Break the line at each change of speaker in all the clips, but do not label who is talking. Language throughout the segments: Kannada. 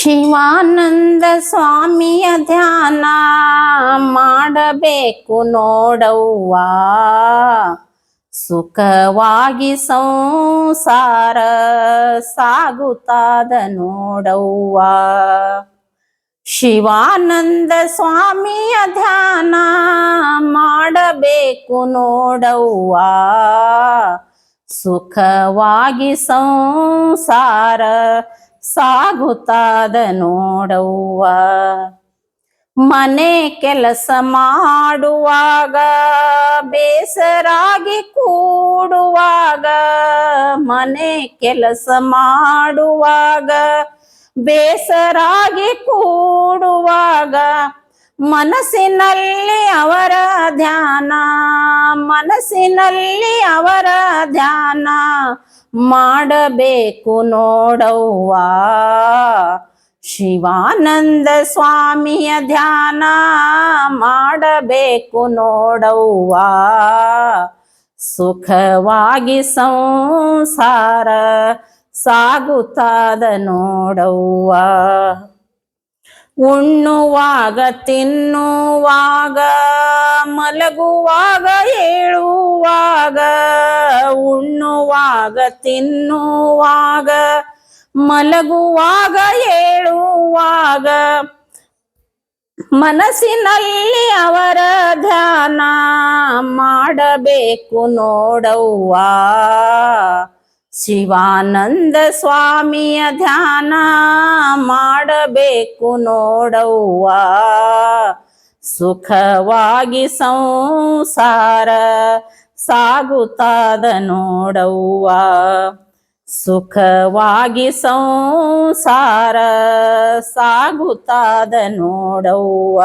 ಶಿವಾನಂದ ಸ್ವಾಮಿಯ ಧ್ಯಾನ ಮಾಡಬೇಕು ನೋಡವ್ವ. ಸುಖವಾಗಿ ಸಂಸಾರ ಸಾಗುತ್ತಾದ ನೋಡವ್ವ. ಶಿವಾನಂದ ಸ್ವಾಮಿಯ ಧ್ಯಾನ ಮಾಡಬೇಕು ನೋಡವ್ವ. ಸುಖವಾಗಿ ಸಂಸಾರ ಸಾಗುತ್ತಾದ ನೋಡವ್ವ. ಮನೆ ಕೆಲಸ ಮಾಡುವಾಗ, ಬೇಸರಾಗಿ ಕೂಡುವಾಗ, ಮನೆ ಕೆಲಸ ಮಾಡುವಾಗ, ಬೇಸರಾಗಿ ಕೂಡುವಾಗ, ಮನಸ್ಸಿನಲ್ಲಿ ಅವರ ಧ್ಯಾನ ಮನಸ್ಸಿನಲ್ಲಿ ಅವರ ಧ್ಯಾನ ಮಾಡಬೇಕು ನೋಡವ್ವ. ಶಿವಾನಂದ ಸ್ವಾಮಿಯ ಧ್ಯಾನ ಮಾಡಬೇಕು ನೋಡವ್ವ. ಸುಖವಾಗಿ ಸಂಸಾರ ಸಾಗುತ್ತಾದ ನೋಡವ್ವ. ಉಣ್ಣುವಾಗ, ತಿನ್ನುವಾಗ, ಮಲಗುವಾಗ, ಏಳುವಾಗ, ಉಣ್ಣುವಾಗ, ತಿನ್ನುವಾಗ, ಮಲಗುವಾಗ, ಏಳುವಾಗ, ಮನಸ್ಸಿನಲ್ಲಿ ಅವರ ಧ್ಯಾನ ಮಾಡಬೇಕು ನೋಡವ್ವ. ಶಿವಾನಂದ ಸ್ವಾಮಿಯ ಧ್ಯಾನ ಮಾಡಬೇಕು ನೋಡವ್ವ. ಸುಖವಾಗಿ ಸಂಸಾರ ಸಾಗುತ್ತಾದ ನೋಡವ್ವ. ಸುಖವಾಗಿ ಸಂಸಾರ ಸಾಗುತ್ತಾದ ನೋಡವ್ವ.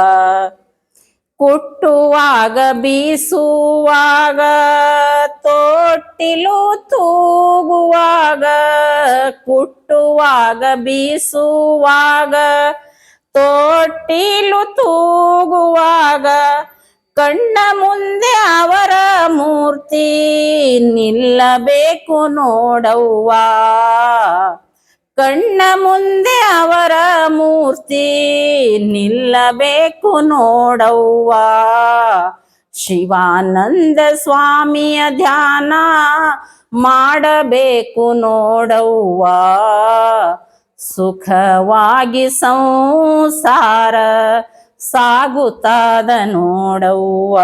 ಕುಟ್ಟುವಾಗ ಬೀಸುವಾಗ ತೊಟ್ಟಿಲು ತೂಗುವಾಗ ಕುಟ್ಟುವಾಗ ಬೀಸುವಾಗ ತೊಟ್ಟಿಲು ತೂಗುವಾಗ, ಕಣ್ಣ ಮುಂದೆ ಅವರ ಮೂರ್ತಿ ನಿಲ್ಲಬೇಕು ನೋಡವ್ವ. ಕಣ್ಣ ಮುಂದೆ ಅವರ ಮೂರ್ತಿ ನಿಲ್ಲಬೇಕು ನೋಡವ್ವ. ಶಿವಾನಂದ ಸ್ವಾಮಿಯ ಧ್ಯಾನ ಮಾಡಬೇಕು ನೋಡವ್ವ. ಸುಖವಾಗಿ ಸಂಸಾರ ಸಾಗುತ್ತಾದ ನೋಡವ್ವ.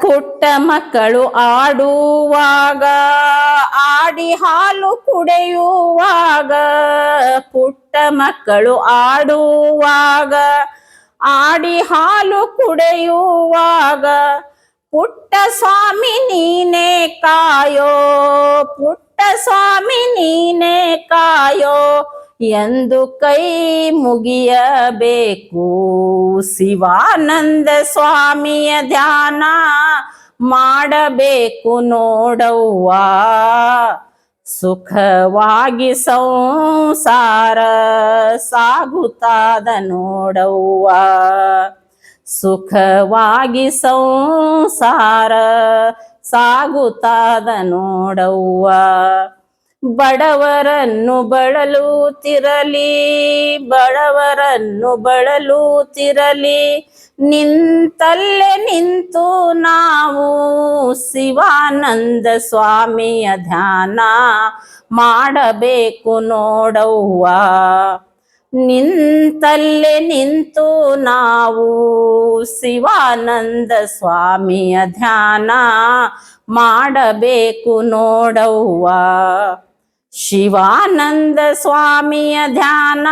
ಪುಟ್ಟ ಮಕ್ಕಳು ಆಡುವಾಗ, ಆಡಿ ಹಾಲು ಕುಡಿಯುವಾಗ, ಪುಟ್ಟ ಮಕ್ಕಳು ಆಡುವಾಗ ಆಡಿ ಹಾಲು ಕುಡಿಯುವಾಗ, ಪುಟ್ಟ ಸ್ವಾಮಿ ನೀನೇ ಕಾಯೋ, ಪುಟ್ಟ ಸ್ವಾಮಿ ನೀನೇ ಕಾಯೋ ಎಂದು ಕೈ ಮುಗಿಯಬೇಕು. ಶಿವಾನಂದ ಸ್ವಾಮಿಯ ಧ್ಯಾನ ಮಾಡಬೇಕು ನೋಡವ್ವ. ಸುಖವಾಗಿ ಸಂಸಾರ ಸಾಗುತ್ತಾದ ನೋಡವ್ವ. ಸುಖವಾಗಿ ಸಂಸಾರ ಸಾಗುತ್ತಾದ ನೋಡವ್ವ. ಬಡವರನ್ನು ಬಳಲುತ್ತಿರಲಿ ಬಡವರನ್ನು ಬಳಲುತ್ತಿರಲಿ. ನಿಂತಲ್ಲೇ ನಿಂತು ನಾವು ಶಿವಾನಂದ ಸ್ವಾಮಿಯ ಧ್ಯಾನ ಮಾಡಬೇಕು ನೋಡವ್ವ. ನಿಂತಲ್ಲೇ ನಿಂತು ನಾವು ಶಿವಾನಂದ ಸ್ವಾಮಿಯ ಧ್ಯಾನ ಮಾಡಬೇಕು ನೋಡವ್ವ. ಶಿವಾನಂದ ಸ್ವಾಮಿಯ ಧ್ಯಾನ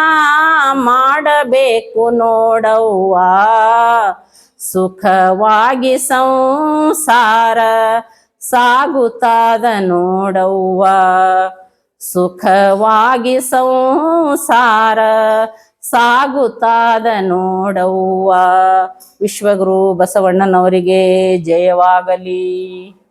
ಮಾಡಬೇಕು ನೋಡವ್ವ. ಸುಖವಾಗಿ ಸಂಸಾರ ಸಾಗುತ್ತಾದ ನೋಡವ್ವ. ಸುಖವಾಗಿ ಸಂಸಾರ ಸಾಗುತ್ತಾದ ನೋಡವ್ವ. ವಿಶ್ವಗುರು ಬಸವಣ್ಣನವರಿಗೆ ಜಯವಾಗಲಿ.